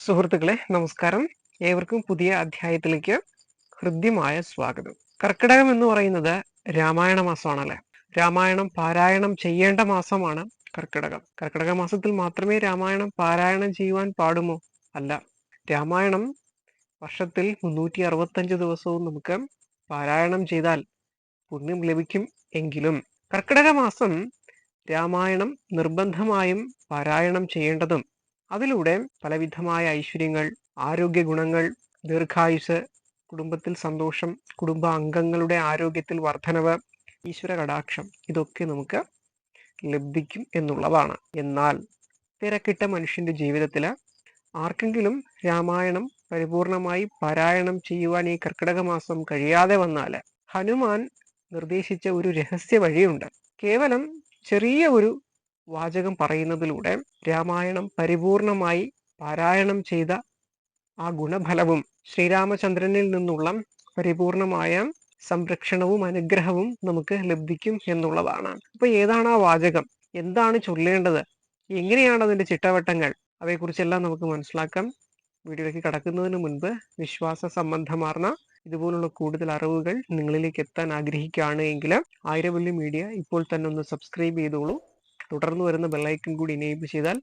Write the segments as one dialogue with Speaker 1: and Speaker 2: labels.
Speaker 1: സുഹൃത്തുക്കളെ നമസ്കാരം. ഏവർക്കും പുതിയ അധ്യായത്തിലേക്ക് ഹൃദ്യമായ സ്വാഗതം. കർക്കിടകം എന്ന് പറയുന്നത് രാമായണ മാസമാണല്ലേ? രാമായണം പാരായണം ചെയ്യേണ്ട മാസമാണ് കർക്കിടകം. കർക്കിടക മാസത്തിൽ മാത്രമേ രാമായണം പാരായണം ചെയ്യുവാൻ പാടുമോ? അല്ല. രാമായണം വർഷത്തിൽ മുന്നൂറ്റി അറുപത്തഞ്ച് ദിവസവും നമുക്ക് പാരായണം ചെയ്താൽ പുണ്യം ലഭിക്കും എങ്കിലും കർക്കിടക മാസം രാമായണം നിർബന്ധമായും പാരായണം ചെയ്യേണ്ടതും അതിലൂടെ പലവിധമായ ഐശ്വര്യങ്ങൾ ആരോഗ്യ ഗുണങ്ങൾ ദീർഘായുസ് കുടുംബത്തിൽ സന്തോഷം കുടുംബ അംഗങ്ങളുടെ ആരോഗ്യത്തിൽ വർധനവ് ഈശ്വര കടാക്ഷം ഇതൊക്കെ നമുക്ക് ലഭിക്കും എന്നുള്ളതാണ്. എന്നാൽ തിരക്കിട്ട മനുഷ്യന്റെ ജീവിതത്തിൽ ആർക്കെങ്കിലും രാമായണം പരിപൂർണമായി പാരായണം ചെയ്യുവാൻ ഈ കർക്കിടക മാസം കഴിയാതെ വന്നാൽ ഹനുമാൻ നിർദ്ദേശിച്ച ഒരു രഹസ്യ വഴിയുണ്ട്. കേവലം ചെറിയ ഒരു വാചകം പറയുന്നതിലൂടെ രാമായണം പരിപൂർണമായി പാരായണം ചെയ്ത ആ ഗുണഫലവും ശ്രീരാമചന്ദ്രനിൽ നിന്നുള്ള പരിപൂർണമായ സംരക്ഷണവും അനുഗ്രഹവും നമുക്ക് ലഭിക്കും എന്നുള്ളതാണ്. അപ്പൊ ഏതാണ് ആ വാചകം? എന്താണ് ചൊല്ലേണ്ടത്? എങ്ങനെയാണ് അതിന്റെ ചിട്ടവട്ടങ്ങൾ? അവയെക്കുറിച്ചെല്ലാം നമുക്ക് മനസ്സിലാക്കാം. വീഡിയോയിലേക്ക് കടക്കുന്നതിന് മുൻപ് വിശ്വാസ സംബന്ധമാർന്ന ഇതുപോലുള്ള കൂടുതൽ അറിവുകൾ നിങ്ങളിലേക്ക് എത്താൻ ആഗ്രഹിക്കുകയാണ് എങ്കിൽ ആയിരവല്ലി മീഡിയ ഇപ്പോൾ തന്നെ ഒന്ന് സബ്സ്ക്രൈബ് ചെയ്തോളൂ. തുടർന്ന് വരുന്ന ബെല്ലൈക്കൺ കൂടി ഇനേബിൾ ചെയ്താൽ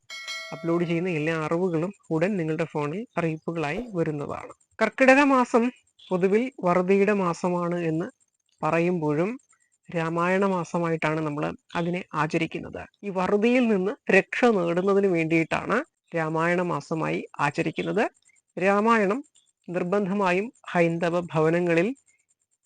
Speaker 1: അപ്ലോഡ് ചെയ്യുന്ന എല്ലാ അറിവുകളും ഉടൻ നിങ്ങളുടെ ഫോണിൽ അറിയിപ്പുകളായി വരുന്നതാണ്. കർക്കിടക മാസം പൊതുവിൽ വറുതിയുടെ മാസമാണ് എന്ന് പറയുമ്പോഴും രാമായണ മാസമായിട്ടാണ് നമ്മൾ അതിനെ ആചരിക്കുന്നത്. ഈ വറുതിയിൽ നിന്ന് രക്ഷ നേടുന്നതിന് വേണ്ടിയിട്ടാണ് രാമായണ മാസമായി ആചരിക്കുന്നത്. രാമായണം നിർബന്ധമായും ഹൈന്ദവ ഭവനങ്ങളിൽ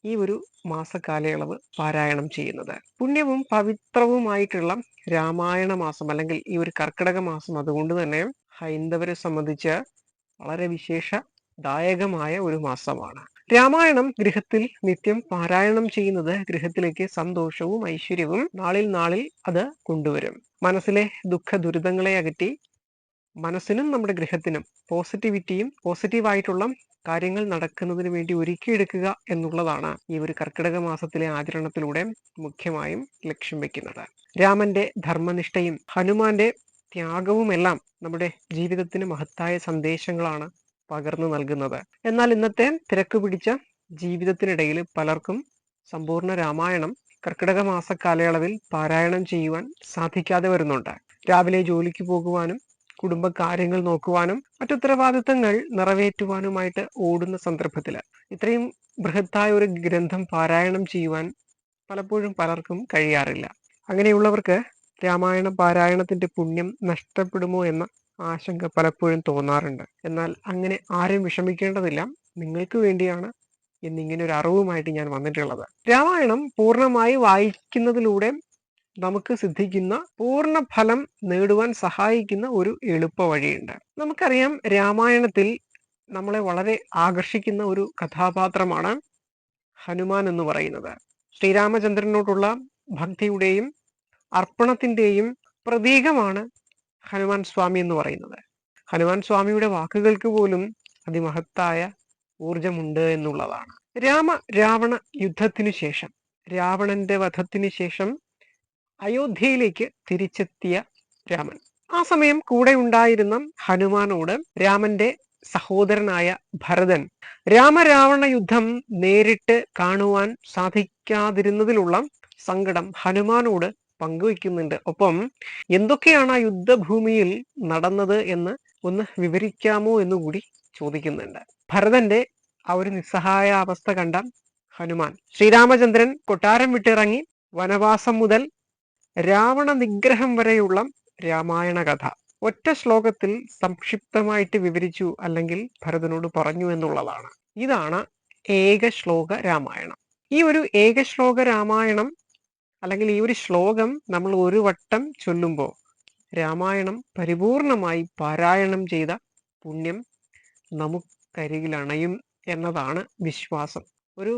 Speaker 1: ഈ ഒരു മാസകാലയളവ് പാരായണം ചെയ്യുന്നത്. പുണ്യവും പവിത്രവുമായിട്ടുള്ള രാമായണ മാസം അല്ലെങ്കിൽ ഈ ഒരു കർക്കിടക മാസം അതുകൊണ്ട് തന്നെ ഹൈന്ദവരെ സംബന്ധിച്ച് വളരെ വിശേഷ ദായകമായ ഒരു മാസമാണ്. രാമായണം ഗൃഹത്തിൽ നിത്യം പാരായണം ചെയ്യുന്നത് ഗൃഹത്തിലേക്ക് സന്തോഷവും ഐശ്വര്യവും നാളിൽ നാളിൽ അത് കൊണ്ടുവരും. മനസ്സിലെ ദുഃഖ ദുരിതങ്ങളെ അകറ്റി മനസ്സിനും നമ്മുടെ ഗൃഹത്തിനും പോസിറ്റിവിറ്റിയും പോസിറ്റീവായിട്ടുള്ള കാര്യങ്ങൾ നടക്കുന്നതിന് വേണ്ടി ഒരുക്കിയെടുക്കുക എന്നുള്ളതാണ് ഈ ഒരു കർക്കിടക മാസത്തിലെ ആചരണത്തിലൂടെ മുഖ്യമായും ലക്ഷ്യം വെക്കുന്നത്. രാമന്റെ ധർമ്മനിഷ്ഠയും ഹനുമാന്റെ ത്യാഗവുമെല്ലാം നമ്മുടെ ജീവിതത്തിന് മഹത്തായ സന്ദേശങ്ങളാണ് പകർന്നു നൽകുന്നത്. എന്നാൽ ഇന്നത്തെ തിരക്ക് പിടിച്ച ജീവിതത്തിനിടയിൽ പലർക്കും സമ്പൂർണ രാമായണം കർക്കിടക മാസ കാലയളവിൽ പാരായണം ചെയ്യുവാൻ സാധിക്കാതെ വരുന്നുണ്ട്. രാവിലെ ജോലിക്ക് പോകുവാനും കുടുംബ നോക്കുവാനും നോക്കുവാനും മറ്റുത്തരവാദിത്തങ്ങൾ നിറവേറ്റുവാനുമായിട്ട് ഓടുന്ന സന്ദർഭത്തിൽ ഇത്രയും ബൃഹത്തായ ഒരു ഗ്രന്ഥം പാരായണം ചെയ്യുവാൻ പലപ്പോഴും പലർക്കും കഴിയാറില്ല. അങ്ങനെയുള്ളവർക്ക് രാമായണ പാരായണത്തിന്റെ പുണ്യം നഷ്ടപ്പെടുമോ എന്ന ആശങ്ക പലപ്പോഴും തോന്നാറുണ്ട്. എന്നാൽ അങ്ങനെ ആരും വിഷമിക്കേണ്ടതില്ല. നിങ്ങൾക്ക് വേണ്ടിയാണ് എന്നിങ്ങനെ ഒരു അറിവുമായിട്ട് ഞാൻ വന്നിട്ടുള്ളത്. രാമായണം പൂർണമായി വായിക്കുന്നതിലൂടെ നമുക്ക് സിദ്ധിക്കുന്ന പൂർണ ഫലം നേടുവാൻ സഹായിക്കുന്ന ഒരു എളുപ്പ വഴിയുണ്ട്. നമുക്കറിയാം രാമായണത്തിൽ നമ്മളെ വളരെ ആകർഷിക്കുന്ന ഒരു കഥാപാത്രമാണ് ഹനുമാൻ എന്ന് പറയുന്നത്. ശ്രീരാമചന്ദ്രനോടുള്ള ഭക്തിയുടെയും അർപ്പണത്തിന്റെയും പ്രതീകമാണ് ഹനുമാൻ സ്വാമി എന്ന് പറയുന്നത്. ഹനുമാൻ സ്വാമിയുടെ വാക്കുകൾക്ക് പോലും അതിമഹത്തായ ഊർജമുണ്ട് എന്നുള്ളതാണ്. രാമ രാവണ യുദ്ധത്തിനു ശേഷം രാവണന്റെ വധത്തിനു ശേഷം അയോധ്യയിലേക്ക് തിരിച്ചെത്തിയ രാമൻ. ആ സമയം കൂടെ ഉണ്ടായിരുന്ന ഹനുമാനോട് രാമന്റെ സഹോദരനായ ഭരതൻ രാമരാവണ യുദ്ധം നേരിട്ട് കാണുവാൻ സാധിക്കാതിരുന്നതിലുള്ള സങ്കടം ഹനുമാനോട് പങ്കുവയ്ക്കുന്നുണ്ട്. ഒപ്പം എന്തൊക്കെയാണ് ആ യുദ്ധഭൂമിയിൽ നടന്നത് എന്ന് ഒന്ന് വിവരിക്കാമോ എന്നുകൂടി ചോദിക്കുന്നുണ്ട്. ഭരതന്റെ ആ ഒരു നിസ്സഹായ അവസ്ഥ കണ്ട ഹനുമാൻ ശ്രീരാമചന്ദ്രൻ കൊട്ടാരം വിട്ടിറങ്ങി വനവാസം മുതൽ രാവണ നിഗ്രഹം വരെയുള്ള രാമായണ കഥ ഒറ്റ ശ്ലോകത്തിൽ സംക്ഷിപ്തമായിട്ട് വിവരിച്ചു അല്ലെങ്കിൽ ഭരതനോട് പറഞ്ഞു എന്നുള്ളതാണ്. ഇതാണ് ഏക ശ്ലോക രാമായണം. ഈ ഒരു ഏക ശ്ലോക രാമായണം അല്ലെങ്കിൽ ഈ ഒരു ശ്ലോകം നമ്മൾ ഒരു വട്ടം ചൊല്ലുമ്പോൾ രാമായണം പരിപൂർണമായി പാരായണം ചെയ്ത പുണ്യം നമുക്കരികിലണയും എന്നതാണ് വിശ്വാസം. ഒരു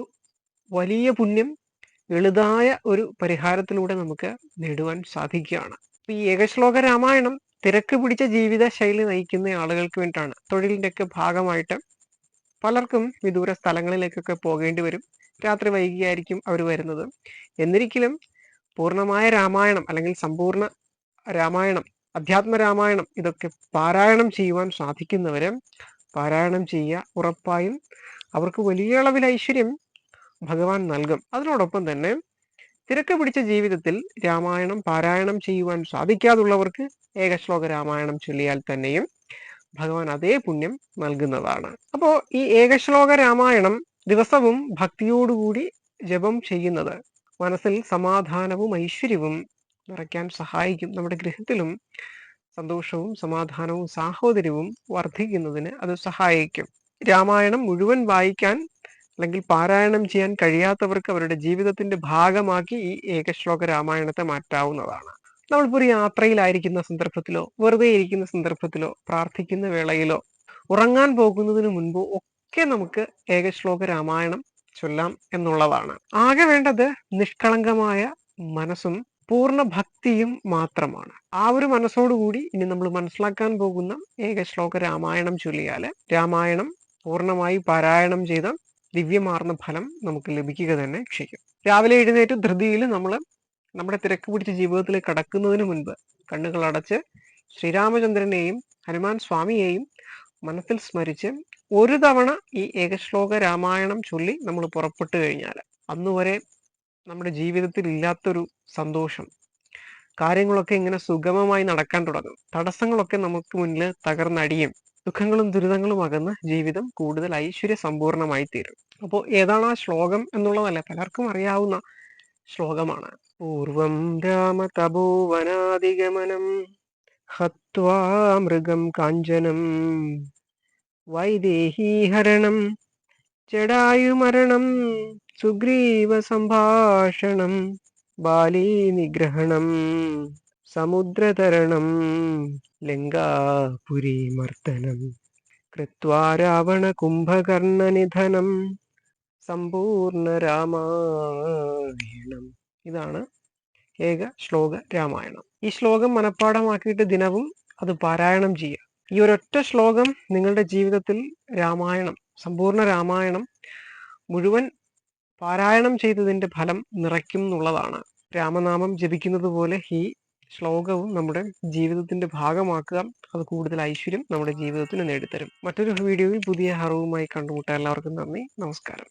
Speaker 1: വലിയ പുണ്യം എളുതായ ഒരു പരിഹാരത്തിലൂടെ നമുക്ക് നേടുവാൻ സാധിക്കുകയാണ്. ഈ ഏകശ്ലോക രാമായണം തിരക്ക് പിടിച്ച ജീവിത ശൈലി നയിക്കുന്ന ആളുകൾക്ക് വേണ്ടിയിട്ടാണ്. തൊഴിലിന്റെ ഒക്കെ ഭാഗമായിട്ട് പലർക്കും വിദൂര സ്ഥലങ്ങളിലേക്കൊക്കെ പോകേണ്ടി വരും. രാത്രി വൈകിയായിരിക്കും അവർ വരുന്നത്. എന്നിരിക്കലും പൂർണമായ രാമായണം അല്ലെങ്കിൽ സമ്പൂർണ രാമായണം അധ്യാത്മ രാമായണം ഇതൊക്കെ പാരായണം ചെയ്യുവാൻ സാധിക്കുന്നവരെ പാരായണം ചെയ്യുക ഉറപ്പായും അവർക്ക് വലിയ അളവിൽ ഐശ്വര്യം ഭഗവാൻ നൽകും. അതിനോടൊപ്പം തന്നെ തിരക്ക് പിടിച്ച ജീവിതത്തിൽ രാമായണം പാരായണം ചെയ്യുവാൻ സാധിക്കാതുള്ളവർക്ക് ഏകശ്ലോക രാമായണം ചൊല്ലിയാൽ തന്നെയും ഭഗവാൻ അതേ പുണ്യം നൽകുന്നതാണ്. അപ്പോ ഈ ഏകശ്ലോക രാമായണം ദിവസവും ഭക്തിയോടുകൂടി ജപം ചെയ്യുന്നത് മനസ്സിൽ സമാധാനവും ഐശ്വര്യവും നിറയ്ക്കാൻ സഹായിക്കും. നമ്മുടെ ഗൃഹത്തിലും സന്തോഷവും സമാധാനവും സാഹോദര്യവും വർദ്ധിക്കുന്നതിന് അത് സഹായിക്കും. രാമായണം മുഴുവൻ വായിക്കാൻ അല്ലെങ്കിൽ പാരായണം ചെയ്യാൻ കഴിയാത്തവർക്ക് അവരുടെ ജീവിതത്തിന്റെ ഭാഗമാക്കി ഈ ഏകശ്ലോക രാമായണത്തെ മാറ്റാവുന്നതാണ്. നമ്മളിപ്പോൾ ഒരു യാത്രയിലായിരിക്കുന്ന സന്ദർഭത്തിലോ വെറുതെ ഇരിക്കുന്ന സന്ദർഭത്തിലോ പ്രാർത്ഥിക്കുന്ന വേളയിലോ ഉറങ്ങാൻ പോകുന്നതിന് മുൻപോ ഒക്കെ നമുക്ക് ഏകശ്ലോക രാമായണം ചൊല്ലാം എന്നുള്ളതാണ്. ആകെ വേണ്ടത് നിഷ്കളങ്കമായ മനസ്സും പൂർണ ഭക്തിയും മാത്രമാണ്. ആ ഒരു മനസ്സോടുകൂടി ഇനി നമ്മൾ മനസ്സിലാക്കാൻ പോകുന്ന ഏകശ്ലോക രാമായണം ചൊല്ലിയാൽ രാമായണം പൂർണമായി പാരായണം ചെയ്ത ദിവ്യമാർന്ന ഫലം നമുക്ക് ലഭിക്കുക തന്നെ ചെയ്യും രാവിലെ എഴുന്നേറ്റ് ധൃതിയിൽ നമ്മൾ നമ്മുടെ തിരക്ക് പിടിച്ച ജീവിതത്തിലേക്ക് കടക്കുന്നതിന് മുൻപ് കണ്ണുകൾ അടച്ച് ശ്രീരാമചന്ദ്രനെയും ഹനുമാൻ സ്വാമിയെയും മനസ്സിൽ സ്മരിച്ച് ഒരു തവണ ഈ ഏകശ്ലോക രാമായണം ചൊല്ലി നമ്മൾ പുറപ്പെട്ടു കഴിഞ്ഞാൽ അന്നുവരെ നമ്മുടെ ജീവിതത്തിൽ ഇല്ലാത്തൊരു സന്തോഷം. കാര്യങ്ങളൊക്കെ ഇങ്ങനെ സുഗമമായി നടക്കാൻ തുടങ്ങും. തടസ്സങ്ങളൊക്കെ നമുക്ക് മുന്നിൽ തകർന്നടിയും ദുഃഖങ്ങളും ദുരിതങ്ങളും അകന്ന് ജീവിതം കൂടുതൽ ഐശ്വര്യ സമ്പൂർണമായി തീരും അപ്പോൾ ഏതാണ് ആ ശ്ലോകം എന്നുള്ളതല്ല? പലർക്കും അറിയാവുന്ന ശ്ലോകമാണ്. പൂർവം രാമ തപോവനാദിഗമനം മൃഗം കാഞ്ചനം വൈദേഹീഹരണം ജടായുമരണം സുഗ്രീവ സംഭാഷണം ബാലീ നിഗ്രഹണം സമുദ്രതരണം ലങ്കാപുരീമർദ്ദനം കൃത്വാ രാവണ കുംഭകർണനിധനം സമ്പൂർണ രാമായണം. ഇതാണ് ഏക ശ്ലോക രാമായണം. ഈ ശ്ലോകം മനഃപ്പാഠമാക്കിയിട്ട് ദിനവും അത് പാരായണം ചെയ്യുക. ഈ ഒരൊറ്റ ശ്ലോകം നിങ്ങളുടെ ജീവിതത്തിൽ രാമായണം സമ്പൂർണ രാമായണം മുഴുവൻ പാരായണം ചെയ്തതിന്റെ ഫലം നിറയ്ക്കും എന്നുള്ളതാണ്. രാമനാമം ജപിക്കുന്നത് പോലെ ഈ ശ്ലോകവും നമ്മുടെ ജീവിതത്തിന്റെ ഭാഗമാക്കുക. അത് കൂടുതൽ ഐശ്വര്യം നമ്മുടെ ജീവിതത്തിന് നേടിത്തരും. മറ്റൊരു വീഡിയോയിൽ പുതിയ അറിവുമായി കണ്ടുമുട്ടാം എല്ലാവർക്കും നന്ദി. നമസ്കാരം.